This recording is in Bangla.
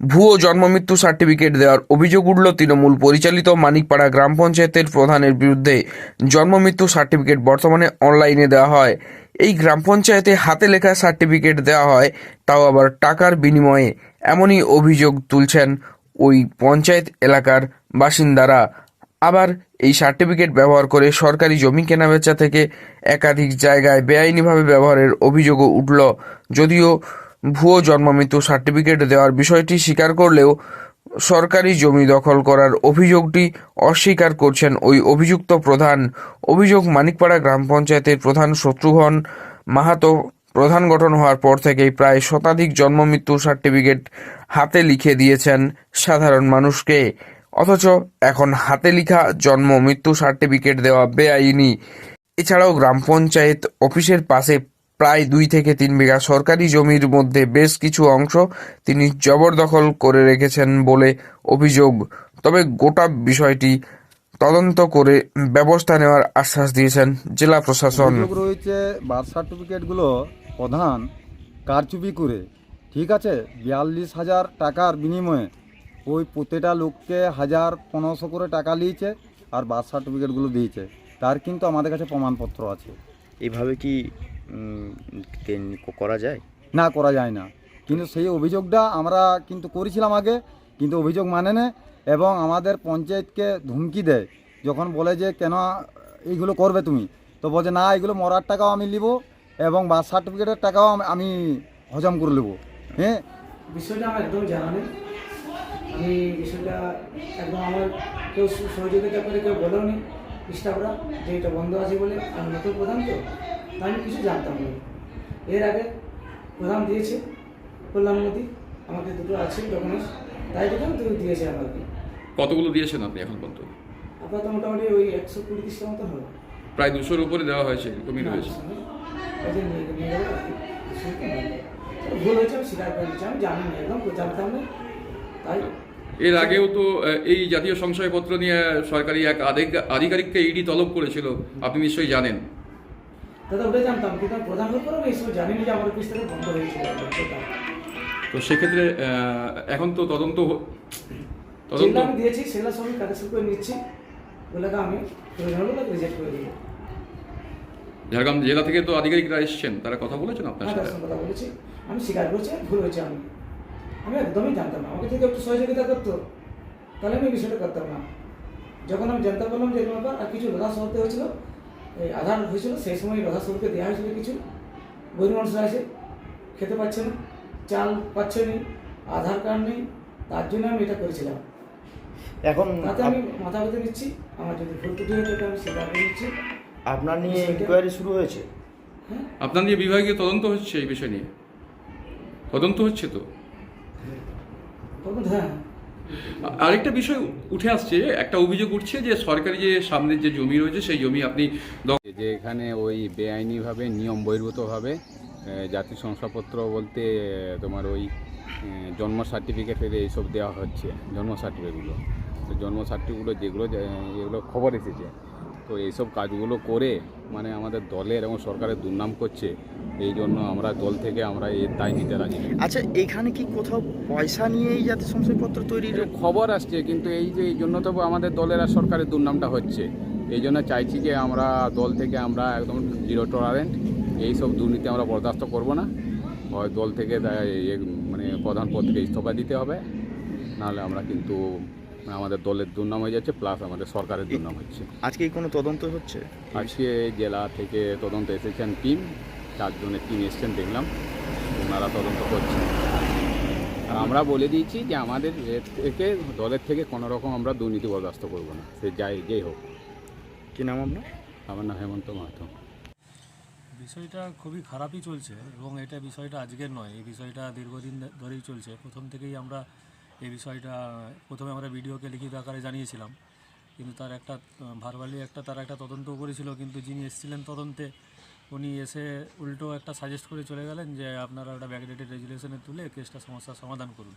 ভুয়ো জন্মমৃত্যু সার্টিফিকেট দেওয়ার অভিযোগ উঠল তৃণমূল পরিচালিত মানিকপাড়া গ্রাম পঞ্চায়েতের প্রধানের বিরুদ্ধে। জন্মমৃত্যু সার্টিফিকেট বর্তমানে অনলাইনে দেওয়া হয়। এই গ্রাম পঞ্চায়েতে হাতে লেখা সার্টিফিকেট দেওয়া হয়, তাও আবার টাকার বিনিময়ে। এমনই অভিযোগ তুলছেন ওই পঞ্চায়েত এলাকার বাসিন্দারা। আবার এই সার্টিফিকেট ব্যবহার করে সরকারি জমি কেনাবেচা থেকে একাধিক জায়গায় বেআইনিভাবে ব্যবহারের অভিযোগও উঠল। যদিও ভুয়ো জন্মমৃত্যু সার্টিফিকেট দেওয়ার বিষয়টি স্বীকার করলেও সরকারি জমি দখল করার অভিযোগটি অস্বীকার করছেন ওই অভিযুক্ত প্রধান। অভিযোগ মানিকপাড়া গ্রাম পঞ্চায়েতের প্রধান শত্রুঘ্ন মাহাতো। প্রধান গঠন হওয়ার পর থেকেই প্রায় শতাধিক জন্মমৃত্যু সার্টিফিকেট হাতে লিখে দিয়েছেন সাধারণ মানুষকে। অথচ এখন হাতে লিখা জন্ম মৃত্যু সার্টিফিকেট দেওয়া বেআইনি। এছাড়াও গ্রাম পঞ্চায়েত অফিসের পাশে প্রায় দুই থেকে তিন বিঘা সরকারি জমির মধ্যে বেশ কিছু অংশ তিনি জবরদখল করে রেখেছেন বলে অভিযোগ। তবে গোটা বিষয়টি তদন্ত করে ব্যবস্থা নেওয়ার আশ্বাস দিয়েছেন জেলা প্রশাসন। রয়েছে বার্থ সার্টিফিকেটগুলো প্রধান কারচুপি করে। ঠিক আছে বিয়াল্লিশ হাজার টাকার বিনিময়ে ওই প্রতিটা লোককে হাজার পনেরোশো করে টাকা নিয়েছে আর বার্থ সার্টিফিকেটগুলো দিয়েছে। তার কিন্তু আমাদের কাছে প্রমাণপত্র আছে। এইভাবে কি করা যায়? না করা যায় না। কিন্তু সেই অভিযোগটা আমরা কিন্তু করেছিলাম আগে কিন্তু অভিযোগ মানে না এবং আমাদের পঞ্চায়েতকে ধুমকি দেয় যখন বলে যে কেন এইগুলো করবে তুমি? তো বলছে না এগুলো মরার টাকাও আমি নিব এবং বার্থ সার্টিফিকেটের টাকাও আমি- হজম করে নেব। হ্যাঁ? বিষয়টা আমার একদম জানা নেই। আমি বিষয়টা একদম আমার কেউ সহযোগিতা করে কেউ বলেও নি স্টাফরা যে এটা বন্ধ আছে বলে আমি নতুন প্রধান তো আমি কিছু জানতাম না। এর আগে প্রধান দিয়েছে কল্যাণমতি আমাকে দুটো আছে ডকুমেন্টস তাই দেখলাম তুই দিয়েছে আমাকে। কতগুলো দিয়েছেন আপনি এখন পর্যন্ত? আপাতত মোটামুটি ওই একশো কুড়ি তিরিশটা মতো হবে। প্রায় দুশোর উপরে দেওয়া হয়েছে এরকমই না, রয়েছে। ভুল হয়েছে আমি স্বীকার করে আমি জানি না একদম জানতাম না। তাই এর আগেও তো এই জাতীয় সংশয়পত্র নিয়ে সরকারি এক আধিক- আধিকারিককে ইডি তলব করেছিল আপনি নিশ্চয়ই জানেন। দাদা ওটাই জানতাম কিন্তু আমি প্রধান পরে আমি এইসব জানিনি যে আমার অফিস থেকে বন্ধ হয়েছিল তো সেক্ষেত্রে এখন তো তদন্ত তদন্ত আমি দিয়েছি সেগুলো সবই কালেকশন করে নিচ্ছি। ওগুলোকে আমি রিজেক্ট করে দিব। ঝাড়গ্রাম জেলা থেকে তো আধিকারিকরা এসেছেন তারা কথা বলেছেন আপনার হ্যাঁ সাথে? কথা বলেছি। আমি স্বীকার করছি ভুল হয়েছে আমি। আমি একদমই জানতাম না। আমাকে যদি একটু সহযোগিতা করতো তাহলে আমি বিষয়টা করতাম না। যখন আমি জানতে পারলাম যে ব্যাপার আর কিছু রোধা সরতে হয়েছিল এই আধার হয়েছিল সেই সময় রোধা সরকে দেওয়া হয়েছিল কিছু। গরিব মানুষরা আছে খেতে পাচ্ছে না চাল পাচ্ছে না আধার কার্ড নেই তার জন্য আমি এটা করেছিলাম। এখন তাতে আমি মাথা বেঁধে নিচ্ছি আমার যদি ভুল ত্রুটি হয়ে থাকে আমি করে নিচ্ছি। আপনার নিয়ে ইনকোয়ারি শুরু হয়েছে? হ্যাঁ। আপনার নিয়ে বিভাগীয় তদন্ত হচ্ছে এই বিষয় নিয়ে। তদন্ত হচ্ছে তো? তখন হ্যাঁ আ- আরেকটা বিষয় উঠে আসছে, একটা অভিযোগ উঠছে যে সরকারি যে সামনের যে জমি রয়েছে, সেই জমি আপনি যে এখানে ওই বেআইনিভাবে নিয়ম বহির্ভূতভাবে জাতি শংসাপত্র বলতে তোমার ওই জন্ম সার্টিফিকেট এইসব দেওয়া হচ্ছে, জন্ম সার্টিফিকেটগুলো তো জন্ম সার্টিফিকেটগুলো যেগুলো এগুলো খবর এসেছে। তো এইসব কাজগুলো করে মানে আমাদের দলের এবং সরকারের দুর্নাম করছে এই জন্য আমরা দল থেকে আমরা এর দায় নিতে রাজি আচ্ছা এখানে কি কোথাও পয়সা নিয়ে এই জাতীয় সংশয়পত্র তৈরির খবর আসছে কিন্তু এই যে এই জন্য তো আমাদের দলের আর সরকারের দুর্নামটা হচ্ছে। এই জন্য চাইছি যে আমরা দল থেকে আমরা একদম জিরো টলারেন্ট এই সব দুর্নীতি আমরা বরদাস্ত করব না। হয় দল থেকে মানে প্রধান পদ থেকে ইস্তফা দিতে হবে নাহলে আমরা কিন্তু আমাদের দলের দুর্নাম হয়ে যাচ্ছে প্লাস আমাদের সরকারের দুর্নাম হচ্ছে। আজকে কোনো তদন্ত হচ্ছে? আজকে জেলা থেকে তদন্ত এসেছেন টিম চারজনের টিম এসছেন দেখলাম। ওনারা তদন্ত করছেন। আর আমরা বলে দিয়েছি যে আমাদের এর থেকে দলের থেকে কোনো রকম আমরা দুর্নীতি বরদাস্ত করব না। সে যাই যেই হোক। কি নাম আপনার? আমার নাম হেমন্ত মাহাতো। বিষয়টা খুবই খারাপই চলছে এবং এটা বিষয়টা আজকের নয় এই বিষয়টা দীর্ঘদিন ধরেই চলছে। প্রথম থেকেই আমরা এই বিষয়টা প্রথমে আমরা ভিডিওকে লিখিত আকারে জানিয়েছিলাম। কিন্তু তার একটা ভারবালি একটা, তার একটা তদন্ত করেছিল। কিন্তু যিনি এসেছিলেন তদন্তে, উনি এসে উল্টো একটা সাজেস্ট করে চলে গেলেন যে আপনারা ওটা ব্যাকডেটেড রেজুলেশনে তুলে কেসটা সমস্যার সমাধান করুন।